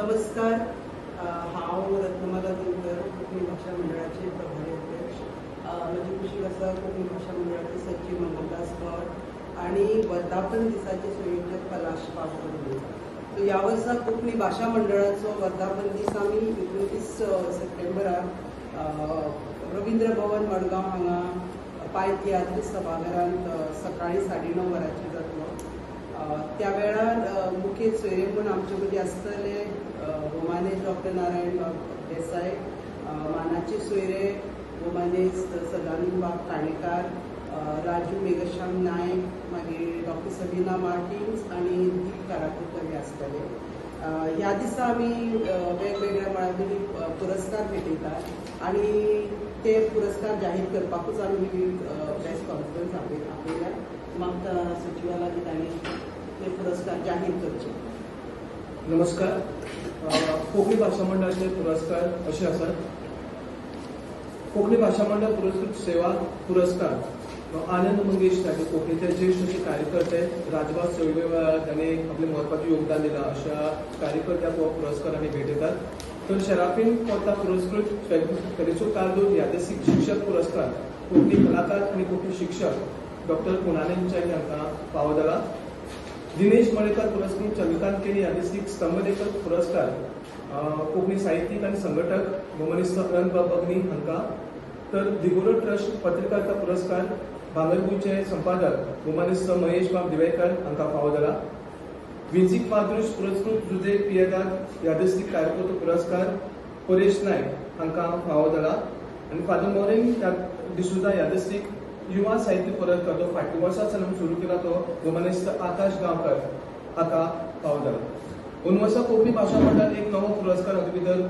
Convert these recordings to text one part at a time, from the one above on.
नमस्कार हांव रत्नमाला दिनकर कोंकणी भाशा मंडळाचे प्रभारी अध्यक्ष अ, म्हजी कुशीक आसा कोंकणी भाशा मंडळाचे सचिव मंगलदास भट आणि वर्धापन दिसाचे संयोजक कैलाश पावकर सो ह्या वर्सा कोंकणी भाशा मंडळाचो वर्धापन दीस आमी एकोणतीस सप्टेंबराक रवींद्र भवन मडगांव हांगा पाय तियात्री सभाघरांत सकाळीं सकाळी साडे णव वरांचेर जातलो त्या वेळार मुखेल सोयरे म्हणून आमचे मदीं आसतले अ, डॉक्टर नारायण बाब देसाय मानाचे सोयरे गोमानेश सदानंद बाब काणेकार राजू मेघश्याम नायक मागीर डॉक्टर सबिना मार्टिन्स आनी दीप काराकुरकर हे आसतले ह्या दिसा आमी वेगवेगळ्या मळावरी पुरस्कार भेटयतात आनी ते पुरस्कार जाहीर करपाकूच आमी ही प्रेस कॉन्फरन्स आपयल्या म्हाका सचिवाला की तांणी ते पुरस्कार जाहीर करचे नमस्कार. अ, कोंकणी भाशा मंडळाचे पुरस्कार असे आसात कोंकणी भाशा मंडळ पुरस्कृत सेवा पुरस्कार. आनंद मंगेश ताचे कोंकणीचे ज्येष्ठ असे कार्यकर्ते राजभास चळवळी वेळार आपले महत्त्वाचे योगदान दिला. अशा कार्यकर्त्या हो भेट आमी भेटयतात तर शराफीन कोर्ता पुरस्कृत फेलिसो कारदूर यादसीक शिक्षक पुरस्कार कोंकणी कलाकार आणि कोंकणी शिक्षक डॉक्टर पुनानंद च्यानी हांकां फावो जाला दिनेश मळेकर पुरस्कृत चंद्रकांत केणी यादस्तीक स्तंभलेखक पुरस्कार कोंकणी साहित्यीक आनी संघटक गोमनिस्त अनंत अग्नी हांकां तर दिगोरो ट्रस्ट पत्रकारिता पुरस्कार भांगरभूंयचे संपादक गोमनिस्त महेश बाब दिवेकर हांकां फावो जाला विंसीक माधुश पुरस्कृत जुजे पियेदाद यादस्तीक कार्यकर्तो पुरस्कार परेश नायक हांकां फावो जाला आनी फादर मोरेन डिसुजा यादस्तीक युवा साहित्य पुरस्कार करतो. फाटल्या वर्सा सावन सुरू केला तो गोमनिस्त आकाश गावकर हाका फावो दोन वर्सां कोंकणी भाशा मंडळ एक नवो पुरस्कार हातूंत भितर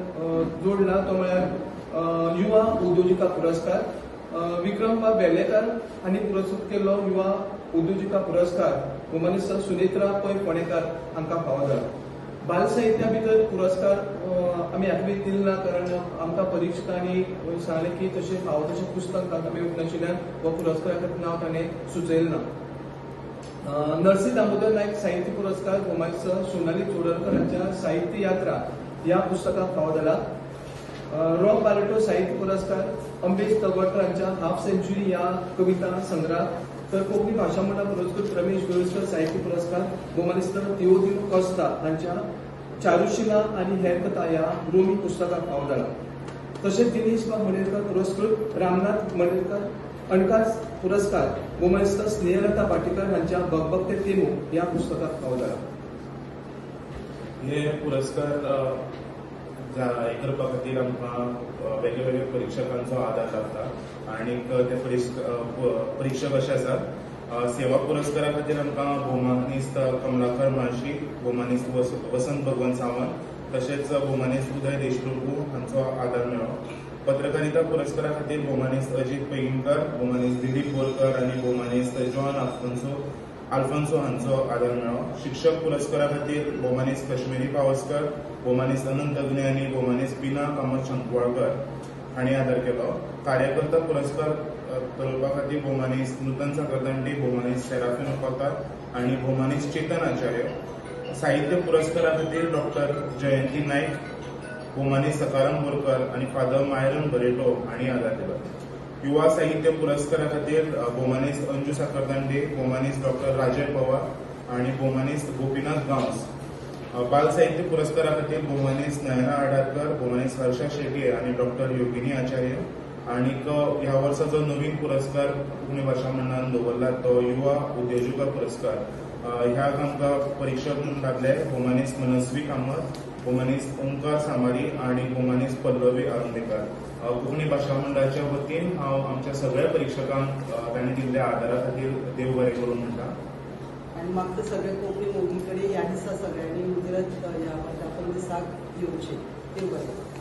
जोडला तो म्हळ्यार युवा उद्योजिका पुरस्कार विक्रम बाब बेलेकर हांणी पुरस्कृत केल्लो युवा उद्योजिका पुरस्कार गोमनिस्त सुनेत्रा पै फोंडेकार हांकां फावो जाला बाल साहित्या भितर पुरस्कार आमी हाका दिले ना कारण आमकां परिक्षकांनी सांगलें की तशें फावो तशें पुस्तक तांकां मेळूंक नाशिल्ल्यान हो पुरस्काराक नांव ताणें सुचयलें ना नरसी दामोदर नायक साहित्य पुरस्कार गोमांस सोनाली चोडरकर हांच्या साहित्य यात्रा ह्या पुस्तकाक फावो जाला रॉक बालेटो साहित्य पुरस्कार अंबेश तगडकर हांच्या हाफ सेंच्युरी ह्या कविता संग्रह तर कोंकणी भाशा मंडळ पुरस्कृत रमेश गोळस्कर साहित्य पुरस्कार गोमानिस्त थिओदिनो कॉस्ता हांच्या चारुशिला आणि हेर कथा ह्या रोमी पुस्तकाक फावो जाला तशेंच दिनेश बाब मणेरकर पुरस्कृत रामनाथ मणेरकर अणकार पुरस्कार गोमनिस्तर स्नेहलता पाटीकर हांच्या बगबगते तेमो ह्या पुस्तकाक फावो जाला हे पुरस्कार अ, करपा खातीर आमकां वेगळे वेगळे परीक्षकांचो आदार लागता आनी ते परीक्षक अशे आसात सेवा पुरस्कारा खातीर आमकां भौमानिस्त कमलाकर माळशी भौमानिस्त वस- वसंत भगवंत सावंत तशेंच भौमानिस्त उदय देशप्रभू हांचो आदार मेळ्ळो पत्रकारिता पुरस्कारा खातीर भौमानिस्त अजीत पैंगीणकर भौमानिस्त दिलीप बोरकर आनी भौमानिस्त जॉन आल्फोन्सो आल्फोन्सो हांचो आदार मेळ्ळो शिक्षक पुरस्कारा खातीर भोमानीस कश्मीरी पावसकर भोमानीस अनंत अग्ने आनी भोमानीस पिना कामत शंकवाळकर हांणी आदार केलो. कार्यकर्ता पुरस्कार अ, खातीर भोमानीस नूतन साकरदांडी भोमानीस सेराफिन उपाकार आनी भोमानीस चेतन आचार्य. साहित्य पुरस्कारा खातीर डॉक्टर जयंती नायक भोमानीस सकाराम बोरकर आनी फादर मायरन बरेटो हांणी आदार दिलो युवा साहित्य पुरस्कारा खातीर अ, अंजू साखरदांडे बोमानेस डॉक्टर राजय पवार आणि भौमानिस्त गोपीनाथ गांवस. बाल साहित्य पुरस्कारा खातीर भौमानिस्त नयना आडारकर भौमानिस्त हर्षा शेटे आणि डॉक्टर योगिनी आचार्य आणि ह्या वर्साचो नवीन पुरस्कार कोंकणी भाशा मंडळान दवरला तो युवा उद्योजका पुरस्कार. ह्या ह्याक आमकां परिक्षक म्हणून लागले भौमानिस्त मनस्वी कामत भौमानिस्त ओंकार सामारी आणि भौमानिस्त पल्लवी आरोंडेकर कोंकणी भाशा मंडळाच्या वतीन हांव आमच्या सगळ्या परीक्षकांक तांणी दिल्ल्या आदारा खातीर देव बरें करून म्हणटा. आणि मागचं सगळे कोंकणी मोगी कडेन ह्या दिसा सगळ्यांनी मुजरत ह्या वर्धापन दिसाक येवचे देव बरें